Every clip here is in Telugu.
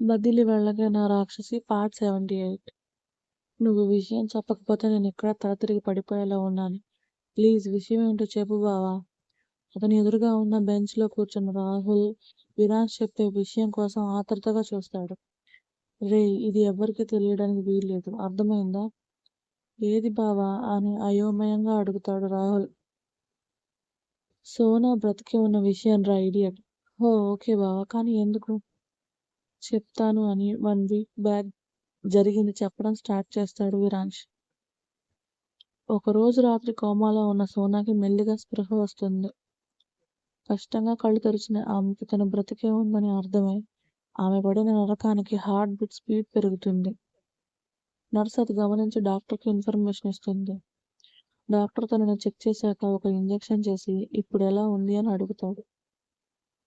బదిలి వెళ్ళగా నా రాక్షసి పార్ట్ సెవెంటీ ఎయిట్. నువ్వు విషయం చెప్పకపోతే నేను ఎక్కడ తలతిరిగి పడిపోయేలా ఉన్నాను. ప్లీజ్ విషయం ఏంటో చెప్పు బావా. అతని ఎదురుగా ఉన్న బెంచ్లో కూర్చున్న రాహుల్ విరాజ్ చెప్పే విషయం కోసం ఆతృతగా చూస్తాడు. రే ఇది ఎవరికి తెలియడానికి వీల్లేదు. అర్థమైందా? ఏది బావా అని అయోమయంగా అడుగుతాడు రాహుల్. సోనా బ్రతికి ఉన్న విషయం రా ఇడియట్. ఓ ఓకే బావా కానీ ఎందుకు? చెప్తాను అని వన్ వీక్ బ్యాక్ జరిగింది. చెప్పడం స్టార్ట్ చేస్తాడు విరాంష్ ఒకరోజు రాత్రి కోమాలో ఉన్న సోనాకి మెల్లిగా స్పృహ వస్తుంది. కష్టంగా కళ్ళు తెరిచిన ఆమెకి తన బ్రతికే ఉందని అర్థమై ఆమె పడిన నరకానికి హార్ట్ బీట్ స్పీడ్ పెరుగుతుంది. నర్స్ అది గమనించి డాక్టర్కి ఇన్ఫర్మేషన్ ఇస్తుంది. డాక్టర్ తనని చెక్ చేశాక ఒక ఇంజెక్షన్ చేసి ఇప్పుడు ఎలా ఉంది? అని అడుగుతాడు.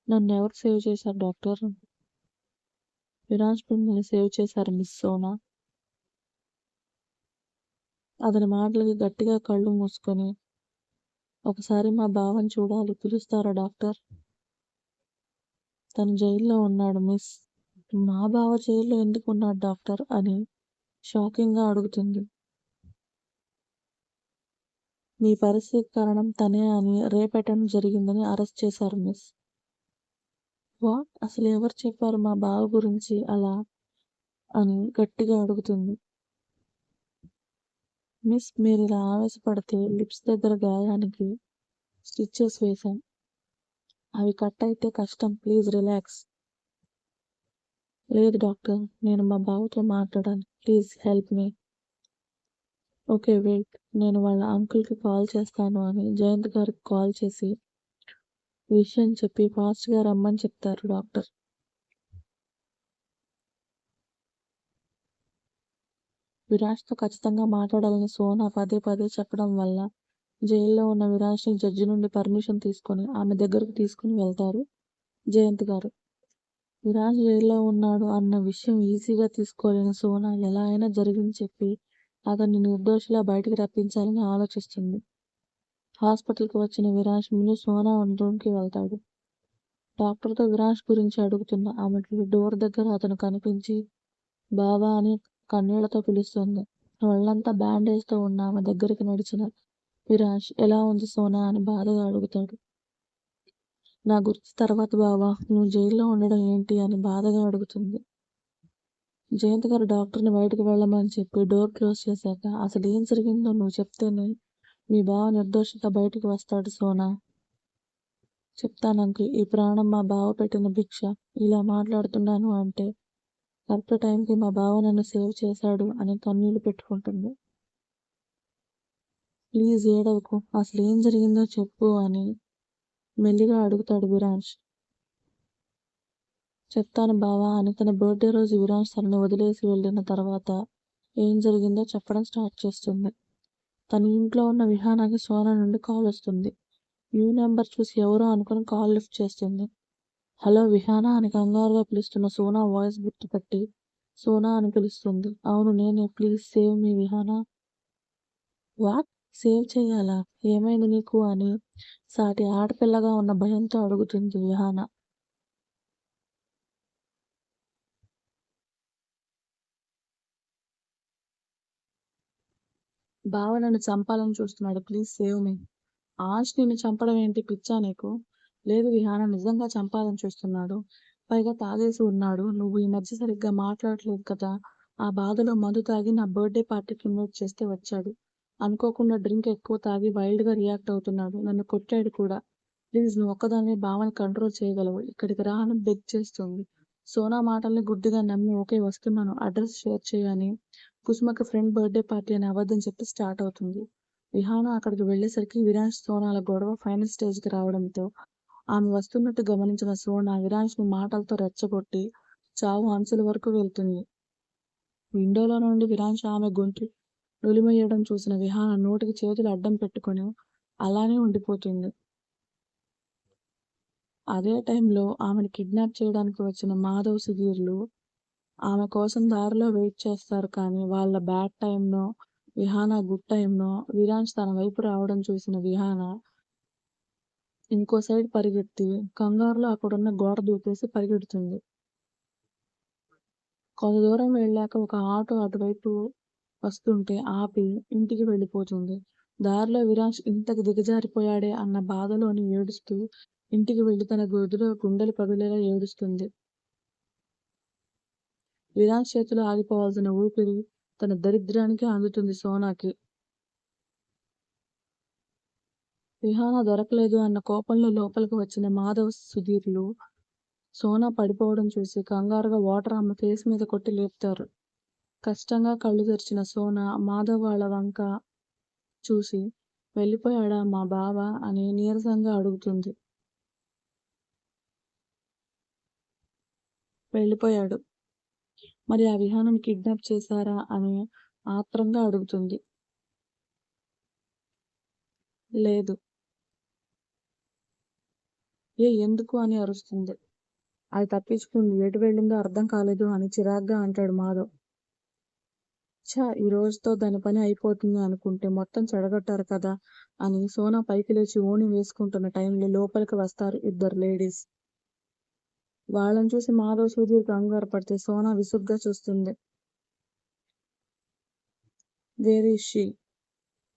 నన్ను ఎవరు సేవ్ చేశారు డాక్టర్? విరాజ్ మిమ్మల్ని సేవ్ చేశారు మిస్ సోనా. అతని మాటలకి గట్టిగా కళ్ళు మూసుకొని ఒకసారి మా బావని చూడాలి పిలుస్తారా డాక్టర్? తను జైల్లో ఉన్నాడు మిస్. మా బావ జైల్లో ఎందుకు ఉన్నాడు డాక్టర్? అని షాకింగ్గా అడుగుతుంది. మీ పరిస్థితి కారణం తనే అని రేపెట్టడం జరిగిందని అరెస్ట్ చేశారు మిస్. వాట్? అసలు ఎవరు చెప్పారు మా బావ గురించి అలా అని గట్టిగా అడుగుతుంది. మిస్ మీరు ఇలా ఆవేశపడితే లిప్స్ దగ్గర గాయానికి స్టిచ్చెస్ వేశాం అవి కట్ అయితే కష్టం ప్లీజ్ రిలాక్స్. లేదు డాక్టర్ నేను మా బావతో మాట్లాడాలి please help me. Okay wait నేను వాళ్ళ అంకుల్కి కాల్ చేస్తాను అని జయంత్ గారికి కాల్ చేసి విషయం చెప్పి ఫాస్ట్గా రమ్మని చెప్తారు డాక్టర్. విరాజ్తో ఖచ్చితంగా మాట్లాడాలని సోనా పదే పదే చెప్పడం వల్ల జైల్లో ఉన్న విరాజ్ని జడ్జి నుండి పర్మిషన్ తీసుకొని ఆమె దగ్గరకు తీసుకుని వెళ్తారు జయంత్ గారు. విరాజ్ జైల్లో ఉన్నాడు అన్న విషయం ఈజీగా తీసుకోలేని సోనా ఎలా అయినా జరిగింది చెప్పి అతన్ని నిర్దోషిలా బయటికి రప్పించాలని ఆలోచిస్తుంది. హాస్పిటల్కి వచ్చిన విరాజ్ ముందు సోనా రూమ్కి వెళ్తాడు. డాక్టర్తో విరాజ్ గురించి అడుగుతున్న ఆమెకి డోర్ దగ్గర అతను కనిపించి బాబా అని కన్నీళ్ళతో పిలుస్తుంది. వాళ్ళంతా బ్యాండేజ్తో ఉన్న ఆమె దగ్గరికి నడిచిన విరాజ్ ఎలా ఉంది సోనా అని బాధగా అడుగుతాడు. నా గురించి తర్వాత బావా నువ్వు జైల్లో ఉండడం ఏంటి అని బాధగా అడుగుతుంది. జయంత్ గారు డాక్టర్ని బయటకు వెళ్ళమని చెప్పి డోర్ క్లోజ్ చేశాక అసలు ఏం జరిగిందో నువ్వు చెప్తేనే మీ బావ నిర్దోషిగా బయటికి వస్తాడు సోనా. చెప్తాను ఈ ప్రాణం మా బావ పెట్టిన భిక్ష. ఇలా మాట్లాడుతున్నాను అంటే కరెక్ట్ టైంకి మా బావ నన్ను సేవ్ చేశాడు అని కన్నీళ్ళు పెట్టుకుంటుంది. ప్లీజ్ ఏడవకు. అసలు ఏం జరిగిందో చెప్పు అని మెల్లిగా అడుగుతాడు విరాంష్. చెప్తాను బావా అని తన బర్త్డే రోజు విరాంష్ తనని వదిలేసి వెళ్ళిన తర్వాత ఏం జరిగిందో చెప్పడం స్టార్ట్ చేస్తుంది. తను ఇంట్లో ఉన్న విహానాకి సోనా నుండి కాల్ వస్తుంది. న్యూ నెంబర్ చూసి ఎవరో అనుకుని కాల్ లిఫ్ట్ చేస్తుంది. హలో విహానా అని కంగారుగా పిలుస్తున్న సోనా వాయిస్ గుర్తుపట్టి సోనా అని పిలుస్తుంది. అవును నేనే. Please save me Vihana. What? Save చేయాలా? ఏమైంది నీకు? అని సాటి ఆడపిల్లగా ఉన్న భయంతో అడుగుతుంది విహానా. బావ నన్ను చంపాలని చూస్తున్నాడు. ప్లీజ్ సేవ్ మీ ఆశ్ నిన్ను చంపడం ఏంటి? పిచ్చా నీకు? లేదు విహాన నిజంగా చంపాలని చూస్తున్నాడు. పైగా తాగేసి ఉన్నాడు. నువ్వు ఈ మధ్య సరిగ్గా మాట్లాడట్లేదు కదా. ఆ బాధలో మందు తాగి నా బర్త్డే పార్టీకి ఇన్వైట్ చేస్తే వచ్చాడు. అనుకోకుండా డ్రింక్ ఎక్కువ తాగి వైల్డ్గా రియాక్ట్ అవుతున్నాడు. నన్ను కొట్టాడు కూడా. ప్లీజ్ నువ్వు ఒక్కదాన్ని భావని కంట్రోల్ చేయగలవు. ఇక్కడికి రా అని బెగ్ చేస్తుంది. సోనా మాటల్ని గుడ్డిగా నమ్మి ఓకే వస్తున్నాను. అడ్రస్ షేర్ చేయని కుసుమకి ఫ్రెండ్ బర్త్డే పార్టీ అని అబద్ధం చెప్పి స్టార్ట్ అవుతుంది. విహాన అక్కడికి వెళ్ళేసరికి విరాంష్ సోనాల గొడవ ఫైనల్ స్టేజ్కి రావడంతో ఆమె వస్తున్నట్టు గమనించిన సోనా విరాంష్ని మాటలతో రెచ్చగొట్టి చావు అంచుల వరకు వెళ్తుంది. విండోలో నుండి విరాంష్ ఆమె గొంతు నులిమయ్యడం చూసిన విహాన నోటికి చేతులు అడ్డం పెట్టుకొని అలానే ఉండిపోతుంది. అదే టైంలో ఆమెను కిడ్నాప్ చేయడానికి వచ్చిన మాధవ్ సుధీర్లు ఆమె కోసం దారిలో వెయిట్ చేస్తారు కానీ వాళ్ళ బ్యాడ్ టైంనో విహాన గుడ్ టైంనో విరాంజ్ తన వైపు రావడం చూసిన విహాన ఇంకో సైడ్ పరిగెత్తి కంగారులో అక్కడున్న గోడ దూకేసి పరిగెడుతుంది కొంత దూరం వెళ్ళాక ఒక ఆటో అటువైపు వస్తుంటే ఆపి ఇంటికి వెళ్ళిపోతుంది. దారిలో విరాజ్ ఇంతకు దిగజారిపోయాడే అన్న బాధలోని ఏడుస్తూ ఇంటికి వెళ్ళి తన గదిలో గుండెలు పగిలేలా ఏడుస్తుంది. విరాష్ చేతిలో ఆగిపోవాల్సిన ఊపిరి తన దరిద్రానికి అందుతుంది సోనాకి. విహాన దొరకలేదు అన్న కోపంలో లోపలికి వచ్చిన మాధవ్, సుధీర్లు సోనా పడిపోవడం చూసి కంగారుగా వాటర్ ఆమె ఫేస్ మీద కొట్టి లేపుతారు. కష్టంగా కళ్ళు తెరిచిన సోనా మాధవ్ వాళ్ళ వంక చూసి వెళ్ళిపోయాడా మా బావ అని నీరసంగా అడుగుతుంది. వెళ్ళిపోయాడు. మరి ఆ విహానం కిడ్నాప్ చేశారా అని ఆత్రంగా అడుగుతుంది. లేదు. ఏ ఎందుకు అని అరుస్తుంది. అది తప్పించుకుంది. ఎటు వెళ్ళిందో అర్థం కాలేదు అని చిరాగ్గా అంటాడు మాధవ్. ఛ! ఈ రోజుతో దాని పని అయిపోతుంది అనుకుంటే మొత్తం చెడగొట్టారు కదా అని సోనా పైకి లేచి ఓణి వేసుకుంటున్న టైంలో లోపలికి వస్తారు ఇద్దరు లేడీస్. వాళ్ళని చూసి మాధవ్, సుధీర్ కంగారు పడితే సోనా విసుగ్గా చూస్తుంది. Where is she?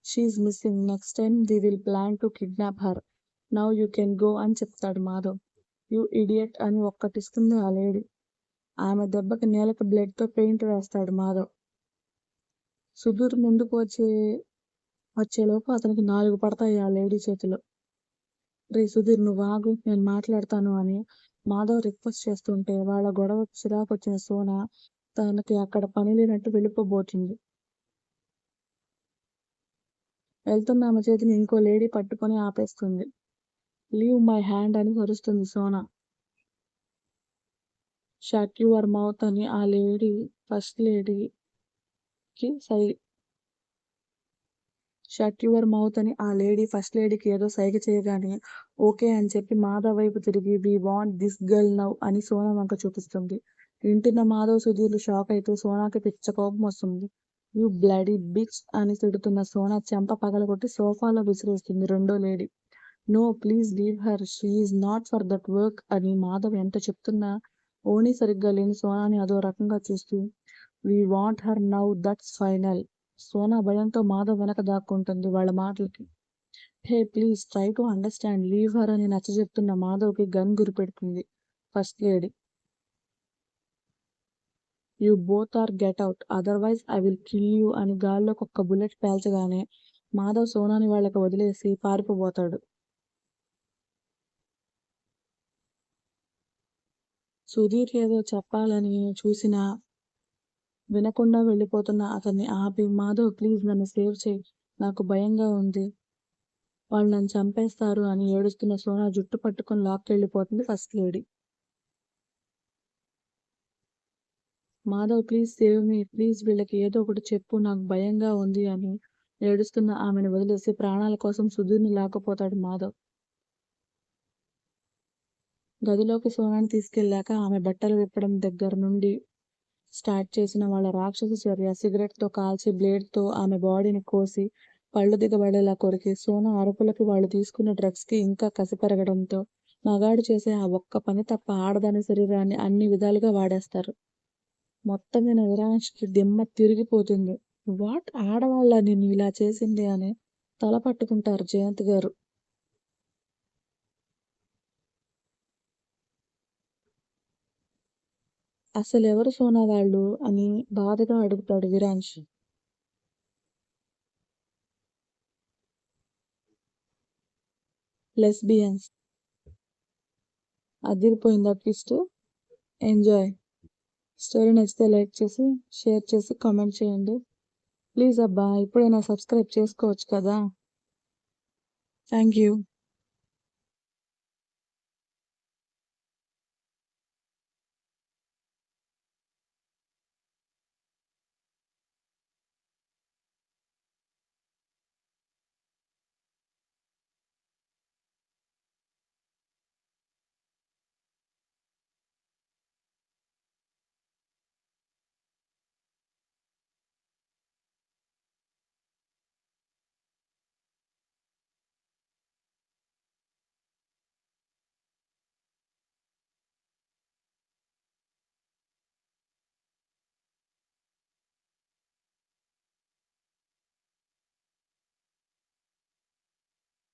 She's missing. Next time they will plan to kidnap her. Now you can go అని చెప్తాడు మాధవ్. యూ ఇడియట్ అని ఒక్కటిస్తుంది ఆ లేడీ. ఆమె దెబ్బకి నేలకు బ్లడ్తో పెయింట్ వేస్తాడు మాధవ్. సుధీర్ ముందుకు వచ్చే వచ్చేలోపు అతనికి నాలుగు పడతాయి ఆ లేడీ చేతిలో. రే సుధీర్ నువ్వు ఆగు నేను మాట్లాడతాను అని మాధవ్ రిక్వెస్ట్ చేస్తుంటే వాళ్ళ గొడవ చిరాకొచ్చిన సోనా తనకి అక్కడ పని లేనట్టు వెళ్ళిపోబోతుంది. వెళ్తున్న ఆమె చేతిని ఇంకో లేడీ పట్టుకొని ఆపేస్తుంది. లీవ్ మై హ్యాండ్ అని కరుస్తుంది సోనా. షట్ యువర్ మౌత్ అని ఆ లేడీ ఫస్ట్ లేడీకి సై షట్ యువర్ మౌత్ అని ఆ లేడీ ఫస్ట్ లేడీకి ఏదో సైగ చేయగానే ఓకే అని చెప్పి మాధవ్ వైపు తిరిగి we want this girl now అని సోనా వంక చూపిస్తుంది. వింటున్న మాధవ్, సుధీర్లు షాక్ అయితే సోనాకి పిచ్చ కోపం వస్తుంది. యూ బ్లడీ బిచ్ అని తిడుతున్న సోనా చెంప పగలగొట్టి సోఫాలో విసిరేస్తుంది రెండో lady. No please leave her she's not for that work అని మాధవ్ ఎంత చెప్తున్నా ఓనీ సరిగ్గా లేని సోనాని అదో రకంగా చూస్తూ we want her now that's final. Sona భయంతో మాధవ్ వెనక దాక్కుంటుంది వాళ్ళ మాటలకి. Hey please try to understand leave her అని నచ్చజెప్తున్న మాధవ్కి gun గురిపెడుతుంది first lady. You both are get out otherwise I will kill you అని గాల్లోకి ఒక్క బుల్లెట్ పేల్చగానే మాధవ్ సోనాని వాళ్ళకి వదిలేసి పారిపోబోతాడు. సుధీర్ ఏదో చెప్పాలని చూసినా వినకుండా వెళ్ళిపోతున్న అతన్ని ఆపి మాధవ్ ప్లీజ్ నన్ను సేవ్ చేయి నాకు భయంగా ఉంది. వాళ్ళు నన్ను చంపేస్తారు అని ఏడుస్తున్న సోనా జుట్టు పట్టుకొని లాక్కెళ్ళిపోతుంది first lady. Madhav please save me please వీళ్ళకి ఏదో ఒకటి చెప్పు నాకు భయంగా ఉంది అని ఏడుస్తున్న ఆమెను వదిలేసి ప్రాణాల కోసం సుధీర్ని లాక్కపోతాడు మాధవ్. గదిలోకి సోనాని తీసుకెళ్ళాక ఆమె బట్టలు విప్పడం దగ్గర నుండి స్టార్ట్ చేసిన వాళ్ళ రాక్షస చర్య సిగరెట్తో కాల్చి బ్లేడ్తో ఆమె బాడీని కోసి పళ్ళు దిగబడేలా కొరికి సోనా అరుపులకి వాళ్ళు తీసుకున్న డ్రగ్స్కి ఇంకా కసి పెరగడంతో మగాడు చేసే ఆ ఒక్క పని తప్ప ఆడదాని శరీరాన్ని అన్ని విధాలుగా వాడేస్తారు. మొత్తం నేను విరాన్ష్కి దిమ్మ తిరిగిపోతుంది. వాట్ ఆడవాళ్ళ నిన్ను ఇలా చేసింది అని తల పట్టుకుంటారు జయంత్ గారు. అసలు ఎవరు సోనా వాళ్ళు అని బాధగా అడుగుతాడు విరాన్ష్. లెస్బియన్స్. అదిరిపోయిందా ట్విస్ట్? ఎంజాయ్. స్టోరీ నచ్చితే లైక్ చేసి, షేర్ చేసి, కామెంట్ చేయండి. ప్లీజ్ అబ్బా ఇప్పుడైనా సబ్స్క్రైబ్ చేసుకోవచ్చు కదా! Thank you.